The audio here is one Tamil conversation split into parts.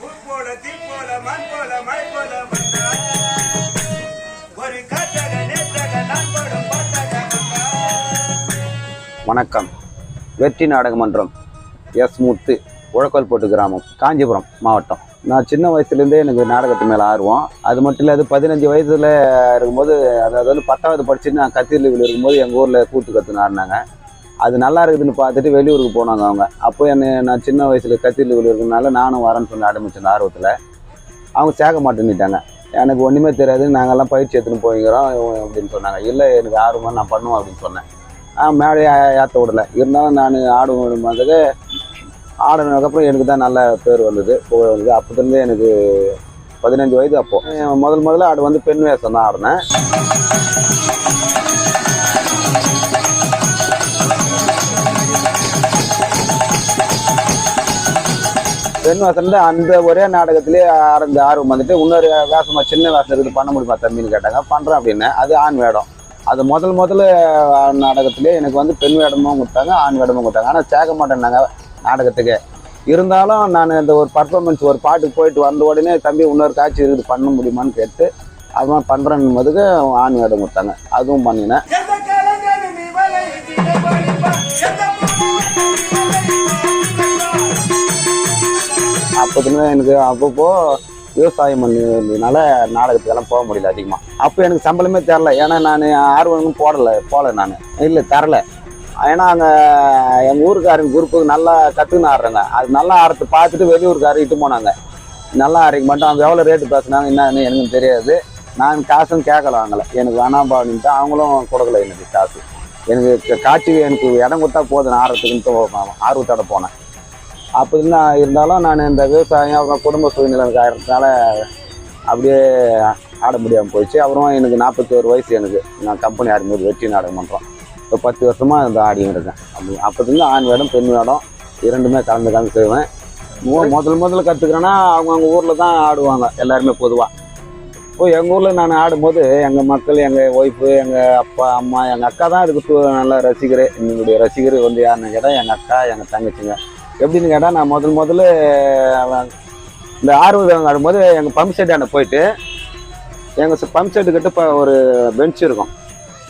போல தீ போல மண் போல மழை போல ஒரு நான் வணக்கம். வெற்றி நாடகமன்றம் எஸ் முத்து உழக்கல்போட்டு கிராமம் காஞ்சிபுரம் மாவட்டம். நான் சின்ன வயசுலேருந்தே எனக்கு நாடகத்து மேலே ஆர்வம். அது மட்டும் இல்லாது பதினஞ்சு வயசில் இருக்கும்போது அதாவது வந்து பத்தாவது படிச்சுட்டு நான் கத்தீரில் இருக்கும்போது எங்கள் ஊரில் கூத்து கற்றுன்னு ஆடினாங்க. அது நல்லா இருக்குதுன்னு பார்த்துட்டு வெளியூருக்கு போனாங்க அவங்க. அப்போ என்னை நான் சின்ன வயசில் கத்தீரில் இருக்கிறதுனால நானும் வரேன்னு சொல்லி ஆரம்பிச்சேன் ஆர்வத்தில். அவங்க சேர்க்க மாட்டேன்னுட்டாங்க. எனக்கு ஒன்றுமே தெரியாது நாங்கள்லாம் பயிற்சி எடுத்துன்னு போய்க்கிறோம் அப்படின்னு சொன்னாங்க. இல்லை எனக்கு ஆர்வமாக நான் பண்ணுவேன் அப்படின்னு சொன்னேன். ஆ மேடையை ஏற்ற விடல. இருந்தாலும் நான் ஆடு விடும்போதுக்கு ஆடினதுக்கப்புறம் எனக்கு தான் நல்ல பேர் வந்தது. புகழ் வந்தது அப்போதுலேருந்து எனக்கு பதினஞ்சு வயது அப்போது முதல் முதல்ல ஆடு வந்து பெண் வேஷம் தான் ஆடினேன். பெண் வேஷம் அந்த ஒரே நாடகத்திலே ஆரஞ்ச ஆர்வம் வந்துட்டு இன்னொரு வேஷமா சின்ன வேஷம் இருக்குது பண்ண முடியுமா தம்பின்னு கேட்டாங்க. பண்ணுறேன் அப்படின்னு. அது ஆண் வேடம். அது முதல் முதல்ல நாடகத்திலே எனக்கு வந்து பெண் வேடமும் கொடுத்தாங்க ஆண் வேடமும் கொடுத்தாங்க. ஆனால் சேர்க்க மாட்டேன்னாங்க நாடகத்துக்கு. இருந்தாலும் நான் இந்த ஒரு பர்ஃபார்மன்ஸ் ஒரு பாட்டுக்கு போயிட்டு வந்த உடனே தம்பி இன்னொரு காட்சி இருக்குது பண்ண முடியுமான்னு கேட்டு அதுமாதிரி பண்ணுறேன் போதுக்கு ஆண் வேடம் கொடுத்தாங்க. அதுவும் பண்ணினேன். அப்போதுமே எனக்கு அப்பப்போ விவசாயம் பண்ணதுனால நாடகத்துக்கெல்லாம் போக முடியல அதிகமாக அப்போ எனக்கு சம்பளமே தரல. ஏன்னா நான் ஆர்வமும் போடலை போகல நான். இல்லை தரல. ஏன்னா அங்கே எங்கள் ஊருக்காரங்க குரூப்புக்கு நல்லா கற்றுன்னு ஆடுறாங்க. அது நல்லா ஆடுறது பார்த்துட்டு வெளியூருக்காரர் இட்டு போனாங்க. நல்லா ஆடிக்க மட்டும் அவங்க எவ்வளோ ரேட்டு பேசுனாங்க என்னன்னு எனக்கு தெரியாது. நான் காசும் கேட்கல வாங்கலை எனக்கு வேணாம் அவங்களும் கொடுக்கல எனக்கு காசு. எனக்கு காட்சி எனக்கு இடம் கொடுத்தா போதும் நான் ஆடுறதுக்குன்ட்டு ஆர்வத்தோட போனேன். அப்போ இருந்தா இருந்தாலும் நான் இந்த விவசாயம் அப்புறம் குடும்ப சூழ்நிலை எனக்கு ஆகிறதுனால அப்படியே ஆட முடியாமல் போயிடுச்சு. அப்புறம் எனக்கு நாற்பத்தி ஒரு வயசு எனக்கு. நான் கம்பெனி ஆடும்போது வெற்றி நாடகம் பண்ணுறோம் இப்போ பத்து வருஷமாக இந்த ஆடின்னு இருக்கேன். அப்படி அப்போதுலேருந்து ஆண் வேடம் பெண் வேடம் இரண்டுமே கலந்து கலந்து செய்வேன். மு- முதல் முதல்ல கற்றுக்கிறேன்னா அவங்க ஊரில் தான் ஆடுவாங்க. எல்லாருமே பொதுவாக இப்போ எங்கள் ஊரில் நான் ஆடும்போது எங்கள் மக்கள் எங்கள் ஒய்ஃபு எங்கள் அப்பா அம்மா எங்கள் அக்கா தான் இதுக்கு நல்லா நல்ல ரசிகர். என்னுடைய ரசிகர் வந்து யாருன்னு கேட்டால் எங்கள் அக்கா எங்கள் தங்கச்சிங்க. எப்படின்னு கேட்டால் நான் முதல் முதல்ல இந்த ஆர்வம் ஆடும்போது எங்கள் பம்ப் செட்டாண்ட போயிட்டு எங்கள் பம்ப் செட்டு கிட்ட இப்போ ஒரு பெஞ்ச் இருக்கும்.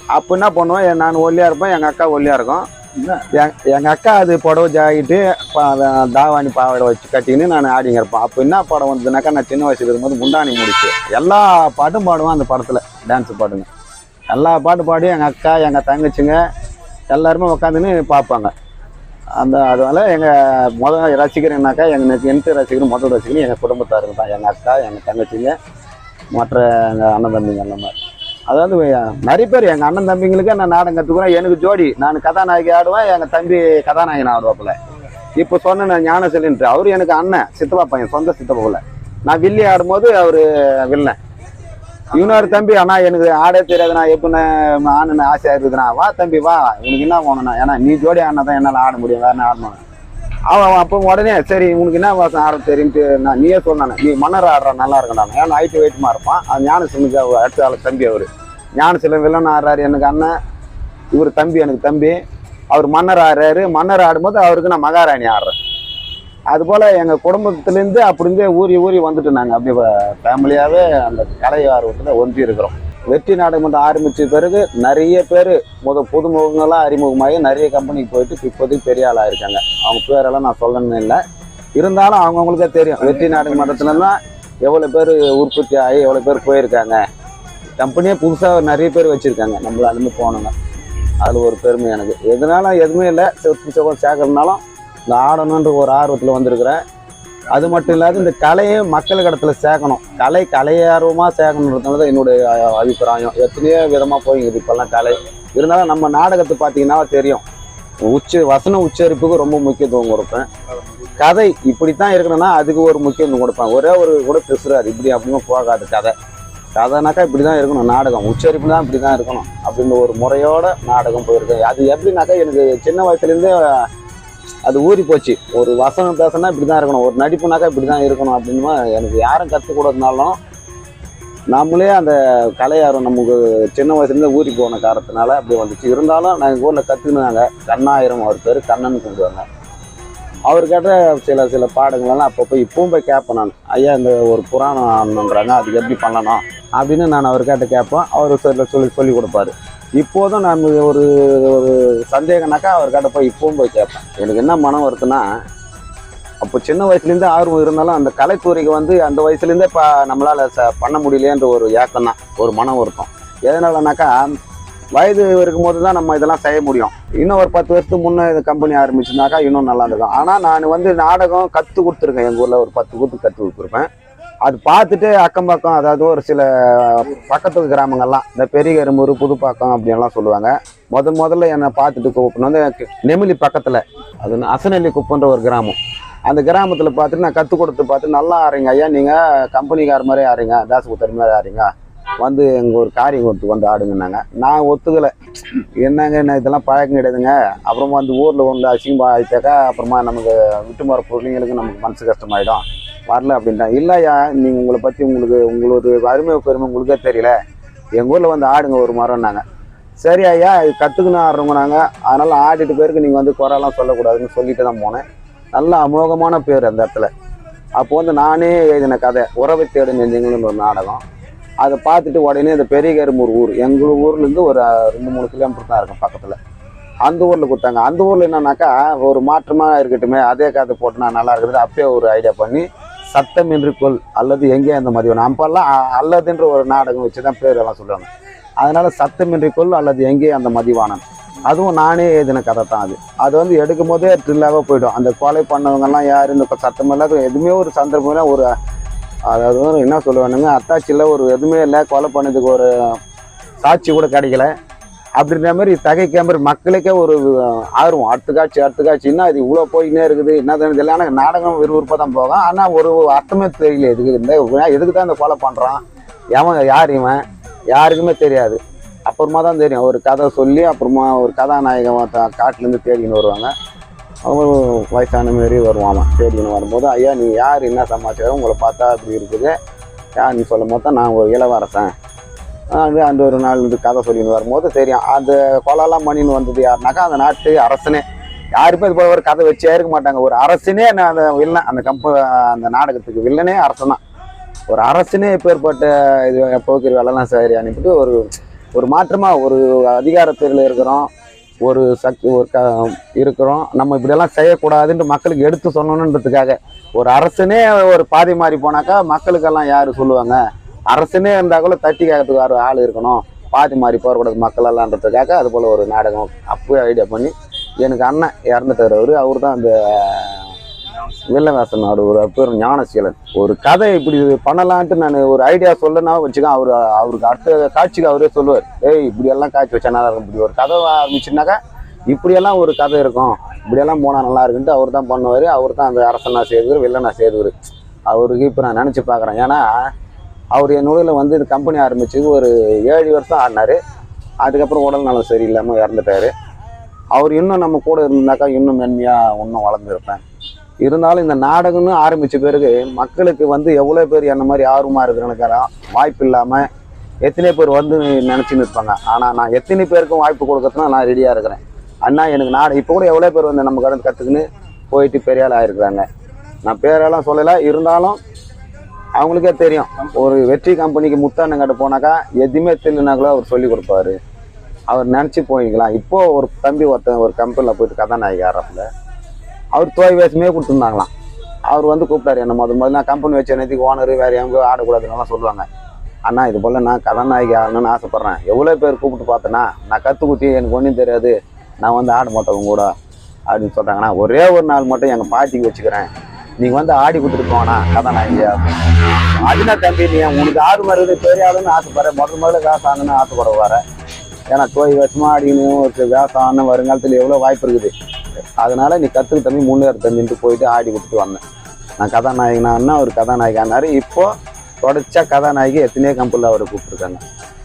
அப்போ என்ன பண்ணுவோம் நான் ஒல்லியாக இருப்பேன் எங்கள் அக்கா ஒல்லியாக இருக்கும். எங்- எங்கள் அக்கா அது புடவை ஜாகிட்டு ப- தாவாணி பாவாடை வச்சு கட்டின்னு நான் ஆடிங்க இருப்பேன். அப்போ என்ன படம் வந்ததுனாக்கா நான் சின்ன வயசுல இருக்கும்போது முண்டாணி முடிச்சு எல்லா பாட்டும் பாடுவேன் அந்த படத்தில் டான்ஸ் பாட்டுங்க எல்லா பாட்டு பாடி எங்கள் அக்கா எங்கள் தங்கச்சிங்க எல்லாருமே உட்காந்துன்னு பார்ப்பாங்க. அந்த அதனால எங்கள் முதல் ரசிகர்னாக்கா எங்களுக்கு எந்த ரசிகர் முதல் ரசிகர் எங்கள் குடும்பத்தாருங்க தான். எங்கள் அக்கா எங்கள் தங்கச்சிங்க மற்ற எங்கள் அண்ணன் தம்பிங்க அந்த மாதிரி. அதாவது நிறைய பேர் எங்கள் அண்ணன் தம்பிங்களுக்கு நான் நாடகம் கற்றுக்குறேன் எனக்கு ஜோடி. நான் கதாநாயகி ஆடுவேன் எங்கள் தம்பி கதாநாயகன் ஆடுவாப்புல. இப்போ சொன்ன நான் ஞானசெலின்ட்டு அவர் எனக்கு அண்ணன் சித்தப்பா பையன் சொந்த சித்தப்பாவில் நான் வில்லி ஆடும்போது அவர் வில்லன். இன்னொரு தம்பி அண்ணா எனக்கு ஆடே தெரியாதுண்ணா எப்படின்னு எப்படி ஆசையாக ஆசையா இருக்குதுண்ணா. வா தம்பி வா. உனக்கு என்ன போகணும்ண்ணா ஏன்னா நீ ஜோடி ஆடினா தான் என்னால் ஆட முடியும். வேற என்ன ஆடணும் அவன் அவன் அப்போ உடனே சரி உனக்கு என்ன வாசம் ஆட தெரியும்ட்டு நான் நீயே சொன்னானே நீ மன்னர் ஆடுற நல்லா இருக்கடா ஏன்னா ஹைட்டு வெயிட்டுமா இருப்பான். அது ஞானசிலுக்கு அடுத்த ஆள் தம்பி அவர். ஞானசிலம் வில்லன் ஆடுறாரு எனக்கு அண்ணன். இவர் தம்பி எனக்கு தம்பி. அவர் மன்னர் ஆடுறாரு. மன்னர் ஆடும்போது அவருக்கு நான் மகாராணி ஆடுறேன். அதுபோல் எங்கள் குடும்பத்துலேருந்து அப்படி இருந்தே ஊறி ஊறி வந்துட்டு நாங்கள் அப்படி ஃபேமிலியாகவே அந்த கலை ஆர்வத்தில் ஒன்றி இருக்கிறோம் வெற்றி நாடகமன்றம் ஆரம்பித்த பிறகு நிறைய பேர் முத புதுமுகங்களாக அறிமுகமாகி நிறைய கம்பெனிக்கு போயிட்டு இப்போதைக்கு பெரிய ஆளாக இருக்காங்க. அவங்க பேரெல்லாம் நான் சொல்லணும்னு இல்லை. இருந்தாலும் அவங்கவுங்களுக்கே தெரியும். வெற்றி நாடக தான் எவ்வளோ பேர் உற்பத்தி ஆகி எவ்வளோ பேர் போயிருக்காங்க. கம்பெனியே புதுசாக நிறைய பேர் வச்சுருக்காங்க. நம்மள அதுமாதிரி போனோங்க அதில் ஒரு பெருமை எனக்கு. எதனால எதுவுமே இல்லை. சொத்து சுகம் சேர்க்கறதுனாலும் இந்த ஆடணுன்ற ஒரு ஆர்வத்தில் வந்திருக்கிறேன். அது மட்டும் இல்லாத இந்த கலையை மக்கள் இடத்துல சேர்க்கணும். கலை கலையார்வமாக சேர்க்கணுன்றதுனால தான் என்னுடைய அபிப்பிராயம். எத்தனையோ விதமாக போயிங்குது இப்போல்லாம் கலை. இருந்தாலும் நம்ம நாடகத்தை பார்த்தீங்கன்னா தெரியும். உச்ச வசன உச்சரிப்புக்கு ரொம்ப முக்கியத்துவம் கொடுப்பேன். கதை இப்படித்தான் இருக்கணும்னா அதுக்கு ஒரு முக்கியத்துவம் கொடுப்பேன். ஒரே ஒரு கூட பேசுறாரு. இப்படி அப்படின்னு போகாது கதை. கதைனாக்கா இப்படி தான் இருக்கணும். நாடகம் உச்சரிப்பு தான் இப்படி தான் இருக்கணும். அப்படின்ற ஒரு முறையோட நாடகம் போயிருக்கேன். அது எப்படின்னாக்கா எனக்கு சின்ன வயசுலேருந்தே அது ஊறி போச்சு. ஒரு வசனம் பேசினா இப்படி தான் இருக்கணும். ஒரு நடிப்புனாக்கா இப்படி தான் இருக்கணும் அப்படின்னு எனக்கு யாரும் கற்றுக் கொடுத்தனாலும் நம்மளே அந்த கலையாரம் நமக்கு சின்ன வயசுலேருந்து ஊறி போன காரணத்தினால அப்படி வந்துச்சு. இருந்தாலும் நான் எங்கள் ஊரில் கற்றுக்கினாங்க கண்ணாயிரம் அவர் பேர் கண்ணன் கூப்பிடுவாங்க அவர் கேட்ட சில சில பாடங்களெல்லாம் அப்பப்போ இப்பவும் போய் கேட்பேன் நான். ஐயா இந்த ஒரு புராணம்ன்றாங்க. அதுக்கு எப்படி பண்ணணும் அப்படின்னு நான் அவர் கேட்ட கேட்பேன். அவர் சொல்லி சொல்லி கொடுப்பாரு. இப்போதும் நான் ஒரு ஒரு சந்தேகம்னாக்கா அவர்கிட்ட போய் இப்போவும் போய் கேட்பேன். எனக்கு என்ன மனம் வருதுன்னா அப்போ சின்ன வயசுலேருந்தே ஆர்வம் இருந்தாலும் அந்த கலைத்துறைக்கு வந்து அந்த வயசுலேருந்தே இப்போ நம்மளால் ச பண்ண முடியலையேன்ற ஒரு ஏக்கம் தான் ஒரு மனம் வருத்தம். எதனாலனாக்கா வயது இருக்கும்போது தான் நம்ம இதெல்லாம் செய்ய முடியும். இன்னும் ஒரு பத்து வருஷத்துக்கு முன்னே இந்த கம்பெனி ஆரம்பிச்சுனாக்கா இன்னும் நல்லா இருக்கும் ஆனால் நான் வந்து நாடகம் கற்றுக் கொடுத்துருக்கேன். எங்கள் ஊரில் ஒரு பத்து கூத்து கற்றுக் கொடுத்துருப்பேன். அது பார்த்துட்டு அக்கம் பக்கம் அதாவது ஒரு சில பக்கத்து கிராமங்கள்லாம் இந்த பெரிய எறும்பூர் புதுப்பாக்கம் அப்படின்லாம் சொல்லுவாங்க. முதல் முதல்ல என்னை பார்த்துட்டு கூப்பிட்டு வந்து நெமிலி பக்கத்தில் அது அசநெல்லி குப்பன்ற ஒரு கிராமம். அந்த கிராமத்தில் பார்த்துட்டு நான் கற்றுக் கொடுத்து பார்த்து நல்லா ஆறீங்க. ஐயா நீங்கள் கம்பெனிக்கார மாதிரி ஆறீங்க தாசகுத்தர் மாதிரி ஆறீங்க. வந்து எங்கள் ஒரு காரியம் கொடுத்து வந்து ஆடுங்கன்னாங்க. நான் ஒத்துக்கலை. என்னங்க என்ன இதெல்லாம் பழக்கம் கிடையாதுங்க. அப்புறமா வந்து ஊரில் வந்து அசிங்கமாக ஆயிட்டாக்கா அப்புறமா நமக்கு விட்டு மர பிள்ளைங்களுக்கு நமக்கு மனசு கஷ்டமாயிடும். வரல அப்படின்ட்டாங்க இல்லையா நீங்கள் உங்களை பற்றி உங்களுக்கு உங்களோட அருமை பெருமை உங்களுக்கே தெரியல. எங்கள் ஊரில் வந்து ஆடுங்க ஒரு மரம்னாங்க. சரி ஐயா இது கற்றுக்கணும் ஆடுறவங்க நாங்கள் அதனால் ஆடிட்டு பேருக்கு நீங்கள் வந்து குறையெல்லாம் சொல்லக்கூடாதுன்னு சொல்லிட்டு தான் போனேன். நல்ல அமோகமான பேர் அந்த இடத்துல. அப்போ வந்து நானே எழுதின கதை உறவை தேடு நெஞ்சங்களுன்னு ஒரு நாடகம். அதை பார்த்துட்டு உடனே இந்த பெரிய கரும்பூர் ஊர் எங்கள் ஊர்லேருந்து ஒரு ரெண்டு மூணு கிலோமீட்டர் தான் இருக்கும் பக்கத்தில். அந்த ஊரில் கொடுத்தாங்க. அந்த ஊரில் என்னன்னாக்கா ஒரு மாற்றமாக இருக்கட்டுமே அதே கதை போட்டுனா நல்லா இருக்குது. அப்பயே ஒரு ஐடியா பண்ணி சத்தமின்றி கொள் அல்லது எங்கே அந்த மாதிரி அப்பெல்லாம் அல்லதுன்ற ஒரு நாடகம் வச்சு தான் பேர் எல்லாம் சொல்லுவாங்க. சத்தம் என்று கொள் அல்லது எங்கே அந்த மதிவானன் அதுவும் நானே எழுதின கதை தான் அது. அது வந்து எடுக்கும் போதே ட்ரில்லாக போயிடும். அந்த கொலை பண்ணவங்கெல்லாம் யார் இந்த சத்தம் இல்லாத எதுவுமே ஒரு சந்தர்ப்பம் இல்லை ஒரு அதாவது என்ன சொல்லுவானுங்க அத்தாச்சியில் ஒரு எதுவுமே இல்லை கொலை பண்ணதுக்கு ஒரு சாட்சி கூட கிடைக்கல. அப்படின்ற மாதிரி தகைக்க மக்களுக்கே ஒரு ஆர்வம். அடுத்த காட்சி அடுத்த காட்சின்னா அது இவ்வளோ போயின்னே இருக்குது? என்ன தெரியல ஆனால் நாடகம் விறுவிறுப்பாக தான் போகும். ஆனால் ஒரு அர்த்தமே தெரியல எதுக்கு இந்த எதுக்கு தான் இந்த ஃபாலோ பண்ணுறான் எவன் யார் இவன்? யாருக்குமே தெரியாது. அப்புறமா தான் தெரியும். ஒரு கதை சொல்லி அப்புறமா ஒரு கதாநாயகன் த- காட்டுலேருந்து தேடின்னு வருவாங்க. அவங்க வயசான மாரி வருவான் தேடின்னு வரும்போது ஐயா நீ யார்? என்ன சமாச்சாரம்? உங்களை பார்த்தா அப்படி இருக்குது. யார்? நீ சொல்லும் போது தான் நான் ஒரு இளவரசன். அது அந்த ஒரு நாள் வந்து கதை சொல்லின்னு வரும்போது தெரியும். அந்த கொலைலாம் பண்ணின்னு வந்தது யாருனாக்கா அந்த நாட்டு அரசனே. யாருமே இது போல ஒரு கதை வச்சே இருக்க மாட்டாங்க. ஒரு அரசனே நான் அந்த வில்லன் அந்த கம்ப அந்த நாடகத்துக்கு வில்லனே அரசன் தான் ஒரு அரசனே இப்பேற்பட்ட இது போக்கிற வேலைலாம் சரி அனுப்பிட்டு ஒரு ஒரு மாற்றமாக ஒரு அதிகாரத்தில் இருக்கிறோம். ஒரு சக்தி ஒரு க இருக்கிறோம். நம்ம இப்படியெல்லாம் செய்யக்கூடாதுன்ட்டு மக்களுக்கு எடுத்து சொல்லணுன்றதுக்காக. ஒரு அரசனே ஒரு பாதி மாறி போனாக்கா மக்களுக்கெல்லாம் யார் சொல்லுவாங்க? அரசனே இருந்தால் கூட தட்டி கேட்கறதுக்கு ஒரு ஆள் இருக்கணும். பாதி மாறி போகக்கூடாது மக்கள் எல்லாம்ன்றதுக்காக அது போல் ஒரு நாடகம் அப்போயே ஐடியா பண்ணி எனக்கு அண்ணன் இறந்துட்டார். அவர் அவர் தான் அந்த வில்லவேசன் அவர் ஒரு பேர் ஞானசீலன். ஒரு கதை இப்படி பண்ணலான்ட்டு நான் ஒரு ஐடியா சொல்லனா வச்சுக்கோ அவர் அவருக்கு அடுத்த காட்சிக்கு அவரே சொல்லுவார். ஏய் இப்படியெல்லாம் காட்சி வச்சா நல்லா இருக்கும். இப்படி ஒரு கதை ஆரம்பிச்சுனாக்கா இப்படியெல்லாம் ஒரு கதை இருக்கும். இப்படியெல்லாம் போனால் நல்லா இருக்குன்ட்டு அவர் தான் பண்ணுவார். அவர் தான் அந்த அரசனா செய்தவர் வில்லனா செய்தவர் அவருக்கு இப்போ நான் நினச்சி பார்க்குறேன் ஏன்னா அவர் என்னோட வந்து இந்த கம்பெனி ஆரம்பித்து ஒரு ஏழு வருஷம் ஆடினார். அதுக்கப்புறம் உடல் நலம் சரியில்லாமல் இறந்துட்டாரு. அவர் இன்னும் நம்ம கூட இருந்தாக்கா இன்னும் மென்மையாக இன்னும் வளர்ந்துருப்பேன். இருந்தாலும் இந்த நாடகம்னு ஆரம்பித்த பிறகு மக்களுக்கு வந்து எவ்வளோ பேர் என்ன மாதிரி ஆர்வமாக இருக்கிறனுக்கான வாய்ப்பு இல்லாமல் எத்தனை பேர் வந்து நினச்சின்னு இருப்பாங்க. ஆனால் நான் எத்தனை பேருக்கும் வாய்ப்பு கொடுக்கறதுனா நான் ரெடியாக இருக்கிறேன். அண்ணா எனக்கு நாடு இப்போ கூட எவ்வளோ பேர் வந்து நம்ம கடந்து கற்றுக்குன்னு போயிட்டு பெரிய ஆள் ஆயிருக்கிறாங்க. நான் பேரெல்லாம் சொல்லலை. இருந்தாலும் அவங்களுக்கே தெரியும். ஒரு வெற்றி கம்பெனிக்கு முத்தாண்ணன் போனாக்கா எதுவுமே தெரியலனாக்கூட அவர் சொல்லி கொடுப்பாரு. அவர் நினச்சி போய்க்கலாம். இப்போ ஒரு தம்பி ஒருத்தன் ஒரு கம்பெனியில் போயிட்டு கதாநாயகி ஆடுறப்பல அவர் தோய் வேஷமே கொடுத்துருந்தாங்களாம். அவர் வந்து கூப்பிட்டாரு என்ன முதல் முதல்ல நான் கம்பெனி வச்ச நேற்றுக்கு ஓனர் வேறு எங்கே ஆடக்கூடாதுன்னு சொல்லுவாங்க. அண்ணா இது போல் நான் கதாநாயகி ஆடணும்னு ஆசைப்பட்றேன். எவ்வளோ பேர் கூப்பிட்டு பார்த்தேன்னா நான் கற்று குத்தி எனக்கு ஒன்றும் தெரியாது. நான் வந்து ஆட மாட்டேன் கூட அப்படின்னு சொல்கிறாங்கண்ணா ஒரே ஒரு நாள் மட்டும் எங்கள் பாட்டிக்கு வச்சுக்கிறேன். நீங்கள் வந்து ஆடி கொடுத்துட்டு போனா கதாநாயகியா அதுனா தம்பி நீ உனக்கு ஆறு வருது தெரியாதுன்னு ஆசைப்படுற. முதல் முதல்ல காசு ஆகணும்னு ஆசைப்பட வர ஏன்னா கோயில் வருஷமா ஆடின்னு ஒரு வேஷம் வருங்காலத்தில் எவ்வளோ வாய்ப்பு இருக்குது. அதனால நீ கற்றுக்கு தம்பி முன்னேற தம்பின்ட்டு போயிட்டு ஆடி கொடுத்துட்டு வந்தேன். நான் கதாநாயகனான்னா ஒரு கதாநாயகானாரு. இப்போ தொடர்ச்சியாக கதாநாயகி எத்தனையோ கம்பெனியில் அவரை கூப்பிட்ருக்காங்க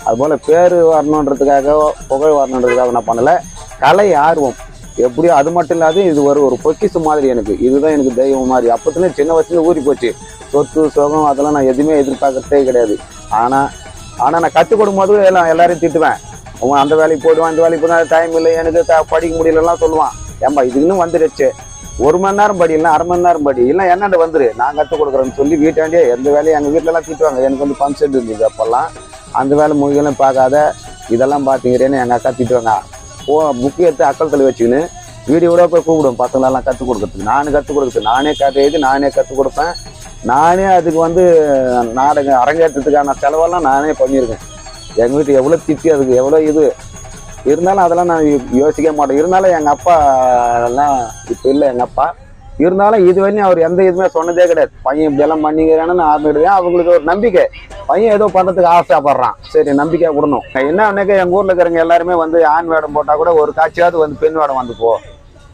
அதுபோல் பேர் வரணுன்றதுக்காக புகழ் வரணுன்றதுக்காக நான் பண்ணலை. கலை ஆர்வம். எப்படியோ அது மட்டும் இல்லாத இது ஒரு ஒரு பொக்கிசு மாதிரி எனக்கு. இதுதான் எனக்கு தெய்வம் மாதிரி. அப்பத்துல சின்ன வயசுல ஊறி போச்சு. சொத்து சுகம் அதெல்லாம் நான் எதுவுமே எதிர்பார்க்கறதே கிடையாது. ஆனால் ஆனால் நான் கற்றுக் கொடுக்கும்போது எல்லாம் எல்லாரையும் திட்டுவேன். அவன் அந்த வேலைக்கு போயிடுவான் இந்த வேலைக்கு போனால் டைம் இல்லை எனக்கு த- படிக்க முடியலலாம் சொல்லுவான். ஏம்பா இதுக்குன்னு வந்துடுச்சு ஒரு மணி நேரம் படி இல்லை அரை மணி நேரம் படி. இல்லை என்னண்டு வந்துரு? நான் கற்றுக் கொடுக்குறேன்னு சொல்லி வீட்டாண்டியே எந்த வேலையும் எங்கள் வீட்டிலலாம் திட்டுவாங்க. எனக்கு வந்து பம்ப் செட் இருந்தது அப்போல்லாம். அந்த வேலை முகிலும் பார்க்காத. இதெல்லாம் பார்த்துக்கிறேன்னு எங்கள் அக்கா திட்டுவாங்க. போ புக்கு எடுத்து வச்சுக்கின்னு வீடியோட போய் கூப்பிடுவேன் பசங்களெல்லாம் கற்றுக் கொடுக்குறதுக்கு. நானும் கற்றுக் கொடுக்குறது நானே கதை எழுதி நானே கற்றுக் கொடுப்பேன். நானே அதுக்கு வந்து நாடகம் அரங்கேற்றத்துக்கான செலவெல்லாம் நானே பண்ணியிருக்கேன். எங்கள் வீட்டு எவ்வளோ திட்டி அதுக்கு எவ்வளோ இது. இருந்தாலும் அதெல்லாம் நான் யோசிக்க மாட்டேன். இருந்தாலும் எங்கள் அப்பா எல்லாம் இப்போ இல்லை எங்கள் அப்பா. இருந்தாலும் இது வரையும் அவர் எந்த இதுவுமே சொன்னதே கிடையாது. பையன் இப்படியெல்லாம் பண்ணிக்கிறான்னு நான் அவங்களுக்கு ஒரு நம்பிக்கை. பையன் ஏதோ பண்ணுறதுக்கு ஆசைப்படுறான். சரி நம்பிக்கையாக விடணும். என்ன அன்னைக்கு எங்கள் ஊரில் இருக்கிறவங்க எல்லாருமே வந்து ஆண் வேடம் போட்டால் கூட ஒரு காட்சியாவது வந்து பெண் வேடம் வந்து போ.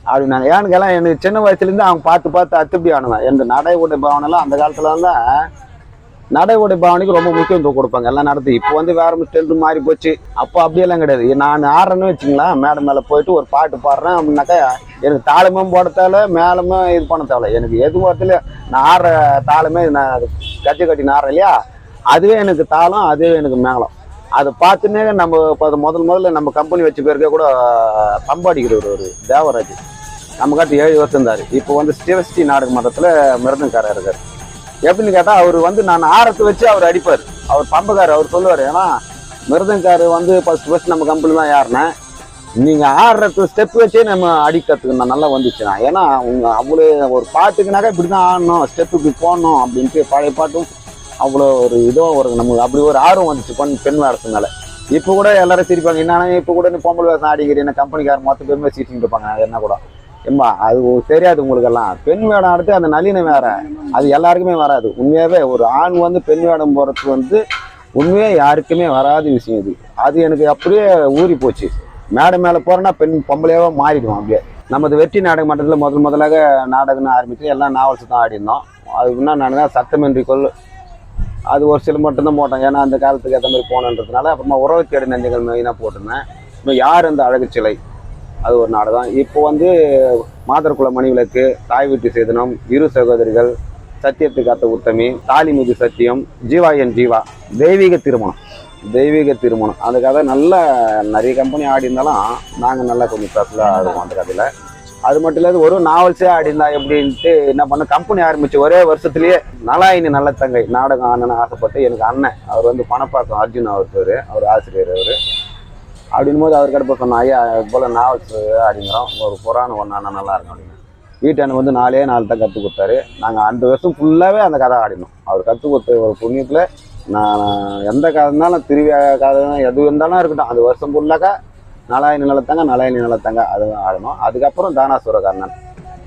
அப்படின்னாங்க. ஏன்னு கேலாம் எனக்கு சின்ன வயசுலேருந்து அவங்க பார்த்து பார்த்து அத்துப்படி ஆனுவேன். எந்த நடை உடை பாவனைலாம் அந்த காலத்துல தான் நடை உடை பாவனைக்கு ரொம்ப முக்கியத்துவம் கொடுப்பாங்க. எல்லாம் நடத்தி இப்போ வந்து வேற ஸ்டெண்ட் மாறி போச்சு. அப்போ அப்படியெல்லாம் கிடையாது. நான் ஆடுறேன்னு வச்சுங்களேன் மேடம் மேலே போயிட்டு ஒரு பாட்டு பாடுறேன் அப்படின்னாக்கா எனக்கு தாளமும் போட தேவை மேலமும் இது பண்ண தேவை. எனக்கு எது வரத்துல நான் ஆடுற தாளமே நான் கட்சி கட்டி ஆடுறேன் இல்லையா? அதுவே எனக்கு தாளம் அதுவே எனக்கு மேளம். அதை பார்த்துன்னே நம்ம இப்போ அது முதல் முதல்ல நம்ம கம்பெனி வச்சு பேருக்கே கூட பம்பாடிக்கிறவர் ஒரு தேவராஜ். நம்ம காட்டு ஏழு வருஷம் இருந்தார். இப்போ வந்து சிவஸ்ரீ நாடக மன்றத்தில் மிருதங்காரர் இருக்கார். எப்படின்னு கேட்டால் அவர் வந்து நான் ஆரத்து வச்சு அவர் அடிப்பார். அவர் பம்பக்கார் அவர் சொல்லுவார் ஏன்னா மிருதங்கார் வந்து ஃபர்ஸ்ட் ஃபர்ஸ்ட் நம்ம கம்பெனி தான் யாருன்னா நீங்கள் ஆடுறது ஸ்டெப் வச்சே நம்ம அடிக்கிறதுக்கு நான் நல்லா வந்துச்சுண்ணா ஏன்னா உங்கள் அவ்வளோ ஒரு பாட்டுக்குனாக்கா இப்படி தான் ஆடணும் ஸ்டெப்புக்கு போடணும் அப்படின்ட்டு பழைய பாட்டும் அவ்வளோ ஒரு இதுவும் ஒரு நமக்கு அப்படி ஒரு ஆர்வம் வந்துச்சு பெண் பெண் வேடத்துனால இப்போ கூட எல்லாரும் சிரிப்பாங்க என்னன்னா இப்போ கூட நீ பொம்பளை வேஷம் ஆடிக்கிறீங்க என்ன கம்பெனிக்கார மொத்த பேருமே சிரிச்சுட்டு இருப்பாங்க என்ன கூட. ஏம்பா அது உங்களுக்கு தெரியாது உங்களுக்கெல்லாம். பெண் வேடம் அடுத்து அந்த நளினம் வேற. அது எல்லாருக்குமே வராது. உண்மையாகவே ஒரு ஆண் வந்து பெண் வேடம் போகிறதுக்கு வந்து உண்மையாக யாருக்குமே வராத விஷயம் இது. அது எனக்கு அப்படியே ஊறி போச்சு. மேடை மேலே போகிறேன்னா பெண் பொம்பளையாகவே மாறிடுவோம் அப்படியே. நமது வெற்றி நாடக மன்றத்தில் முதல் முதலாக நாடகம்னு ஆரம்பித்து எல்லாம் நாவல்ஸ் தான் ஆடிருந்தோம் அதுக்கு முன்னாடி நான் தான் சத்தமின்றி கொள் அது ஒரு சில மட்டும்தான் போட்டேன் ஏன்னா அந்த காலத்துக்கு ஏற்ற மாதிரி போனன்றதுனால அப்புறமா உறவு தேடி நெஞ்சங்கள் மெயினாக போட்டிருந்தேன். இப்போ யார் அந்த அழகு சிலை அது ஒரு நாடகம் இப்போ வந்து மாதர்குல மணிவிளக்கு தாய் வீட்டு சேதனம் இரு சகோதரிகள் சத்தியத்தை காத்த உத்தமி தாலி மீது சத்தியம் ஜீவா என் ஜீவா தெய்வீக திருமணம். தெய்வீக திருமணம். அந்த கதை நல்லா நிறைய கம்பெனி ஆடி இருந்தாலும் நாங்கள் நல்லா கொஞ்சம் ஸ்பெஷலாக ஆடுவோம் அந்த கதையில். அது மட்டும் இல்லாத ஒரு நாவல்ஸே ஆடிந்தா எப்படின்ட்டு என்ன பண்ண கம்பெனி ஆரம்பிச்சு ஒரே வருஷத்துலயே நலாயினி நல்ல தங்கை நாடகம் ஆடணும்னு ஆசைப்பட்டு எனக்கு அண்ணன் அவர் வந்து பணப்பாக்கம் அர்ஜுன் அவர் பேர் அவர் ஆசிரியர் அவர். அப்படின் போது அவர் கிடப்ப சொன்னோம் ஐயா இது போல் நாவல்ஸ் அப்படிங்கிறோம். ஒரு புராணம் ஒன்று நல்லா இருக்கும் அப்படின்னு. வீட்டான வந்து நாலே நாள் தான் கற்றுக் கொடுத்தாரு. நாங்கள் அந்த வருஷம் ஃபுல்லாகவே அந்த கதை ஆடினோம். அவர் கற்றுக் கொடுத்த ஒரு புண்ணியத்தில் நான் எந்த கதை இருந்தாலும் திருவிழா கதை எது இருந்தாலும் இருக்கட்டும். அந்த வருஷம் ஃபுல்லாக நலாயினி நிலத்தாங்க நலாயினி நிலத்தாங்க அது ஆடணும் அதுக்கப்புறம் தானாசுரகர்ணன்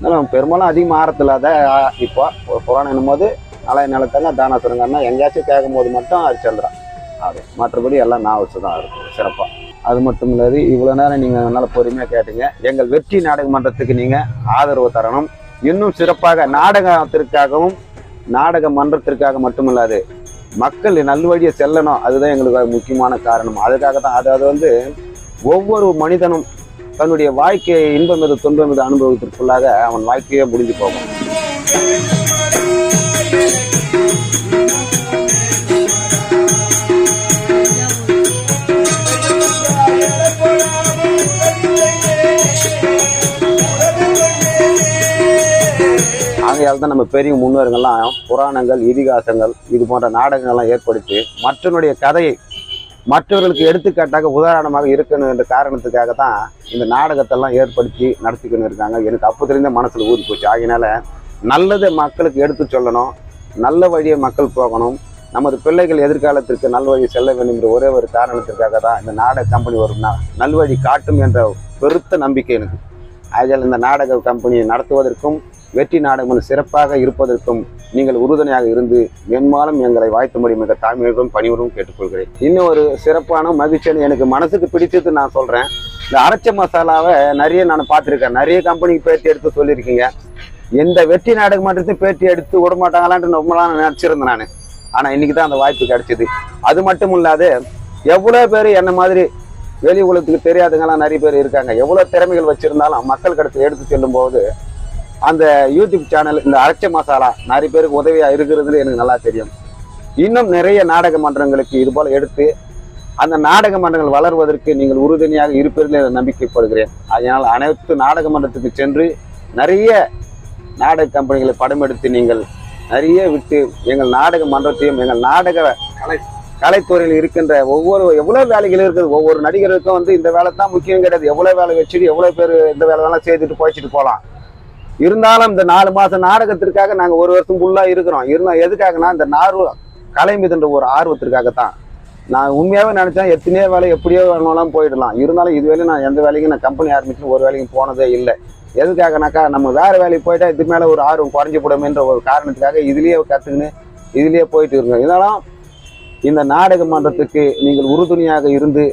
அதனால் பெரும்பாலும் அதிகமாக ஆரத்தில்லாத இப்போ ஒரு புராணம் என்னும்போது நலாயினி நிலத்தாங்க தானாசுரகர்ணன் எங்கேயாச்சும் கேட்கும் போது மட்டும் ஹரிச்சந்திரா அது மற்றபடி எல்லாம் நாவல்ஸ் தான் இருக்கும் சிறப்பாக அது மட்டும் இல்லாது இவ்வளோ நேரம் நீங்கள் நல்லா பொறுமையாக கேட்டீங்க. எங்கள் வெற்றி நாடக மன்றத்துக்கு நீங்கள் ஆதரவு தரணும். இன்னும் சிறப்பாக நாடகத்திற்காகவும் நாடக மன்றத்திற்காக மட்டுமில்லாது மக்கள் நல்வழியை செல்லணும். அதுதான் எங்களுக்கு முக்கியமான காரணம். அதுக்காக தான் அதாவது வந்து ஒவ்வொரு மனிதனும் தன்னுடைய வாழ்க்கையை இன்பம் எது துன்பம் எது அனுபவத்திற்குள்ளாக அவன் வாழ்க்கையே முடிஞ்சு போகும். ஆகையால் தான் நம்ம பெரிய முன்னோர்கள்லாம் புராணங்கள் இதிகாசங்கள் இது போன்ற நாடகங்கள்லாம் ஏற்படுத்தி மற்றவனுடைய கதையை மற்றவர்களுக்கு எடுத்துக்காட்டாக உதாரணமாக இருக்கணும் என்ற காரணத்துக்காக தான் இந்த நாடகத்தெல்லாம் ஏற்படுத்தி நடத்திக்கணும் இருக்காங்க எனக்கு அப்போ தெரிந்த மனசில் ஊறி போச்சு. ஆகினால நல்லதை மக்களுக்கு எடுத்து சொல்லணும். நல்ல வழியை மக்கள் போகணும். நமது பிள்ளைகள் எதிர்காலத்திற்கு நல்வழி செல்ல வேண்டும் என்ற ஒரே ஒரு காரணத்திற்காக தான் இந்த நாடக கம்பெனி ஒரு நல்வழி காட்டும் என்ற பெருத்த நம்பிக்கை எனக்கு. ஆகையால் இந்த நாடக கம்பெனியை நடத்துவதற்கும் வெற்றி நாடகம் சிறப்பாக இருப்பதற்கும் நீங்கள் உறுதுணையாக இருந்து மென்மாலும் எங்களை வாழ்த்தும்படி மிக தாய்மையுடன் பணிவுடன் கேட்டுக்கொள்கிறேன். இன்னும் ஒரு சிறப்பான மகிழ்ச்சியான எனக்கு மனசுக்கு பிடிச்சது நான் சொல்றேன். இந்த அரைச்ச மசாலாவை நிறைய நான் பார்த்துருக்கேன். நிறைய கம்பெனிக்கு பேட்டி எடுத்து சொல்லியிருக்கீங்க. எந்த வெற்றி நாடகம் மட்டும் பேட்டி எடுத்து விட மாட்டாங்களான்ட்டு ரொம்ப நான் நினச்சிருந்தேன் நான். ஆனால் இன்னைக்கு தான் அந்த வாய்ப்பு கிடைச்சிது. அது மட்டும் இல்லாது எவ்வளோ பேர் என்ன மாதிரி வெளி உலகத்துக்கு தெரியாதவங்கலாம் நிறைய பேர் இருக்காங்க. எவ்வளோ திறமைகள் வச்சுருந்தாலும் மக்கள் கடத்தில் எடுத்து செல்லும் போது அந்த யூடியூப் சேனல் இந்த அரைச்ச மசாலா நிறைய பேருக்கு உதவியாக இருக்கிறதுன்னு எனக்கு நல்லா தெரியும். இன்னும் நிறைய நாடக மன்றங்களுக்கு இது போல் எடுத்து அந்த நாடக மன்றங்கள் வளர்வதற்கு நீங்கள் உறுதுணையாக இருப்பதில் நம்பிக்கைப்படுகிறேன். அதனால் அனைத்து நாடக மன்றத்துக்கு சென்று நிறைய நாடக கம்பெனிகளை படம் எடுத்து நீங்கள் நிறைய விட்டு எங்கள் நாடக மன்றத்தையும் எங்கள் நாடக கலை. கலைத்துறையில் இருக்கின்ற ஒவ்வொரு எவ்வளோ வேலைகள் இருக்குது ஒவ்வொரு நடிகருக்கும் வந்து இந்த வேலை தான் முக்கியம் கிடையாது. எவ்வளோ வேலை வச்சுட்டு எவ்வளோ பேர் இந்த வேலை வேணாலும் செய்துட்டு போய்ச்சிட்டு போகலாம். இருந்தாலும் இந்த நாலு மாசம் நாடகத்திற்காக நாங்க ஒரு வருஷம் ஃபுல்லா இருக்கிறோம். இருந்தோம் எதுக்காகனா இந்த நார்வ கலை மீதுன்ற ஒரு ஆர்வத்திற்காக தான் நான் உண்மையாகவே நினைச்சேன் எத்தனையோ வேலை எப்படியோ வேணாலும் போயிடலாம். இருந்தாலும் இதுவரையும் நான் எந்த வேலைக்கும் நான் கம்பெனி ஆரம்பிச்சு ஒரு வேலைக்கும் போனதே இல்லை. எதுக்காகனாக்கா நம்ம வேற வேலைக்கு போயிட்டா இது மேல ஒரு ஆர்வம் குறைஞ்சு போடுமேன்ற ஒரு காரணத்துக்காக இதுலயே கத்துக்கின்னு இதுலயே போயிட்டு இருக்கோம். இதெல்லாம் இந்த நாடக மன்றத்துக்கு நீங்கள் உறுதுணையாக இருந்து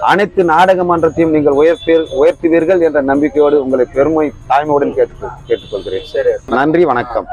அனைத்து நாடக மன்றத்தையும் நீங்கள் உயர்த்தி உயர்த்துவீர்கள் என்ற நம்பிக்கையோடு உங்களை பெருமை தாய்மையுடன் கேட்டு கேட்டுக்கொள்கிறேன். நன்றி வணக்கம்.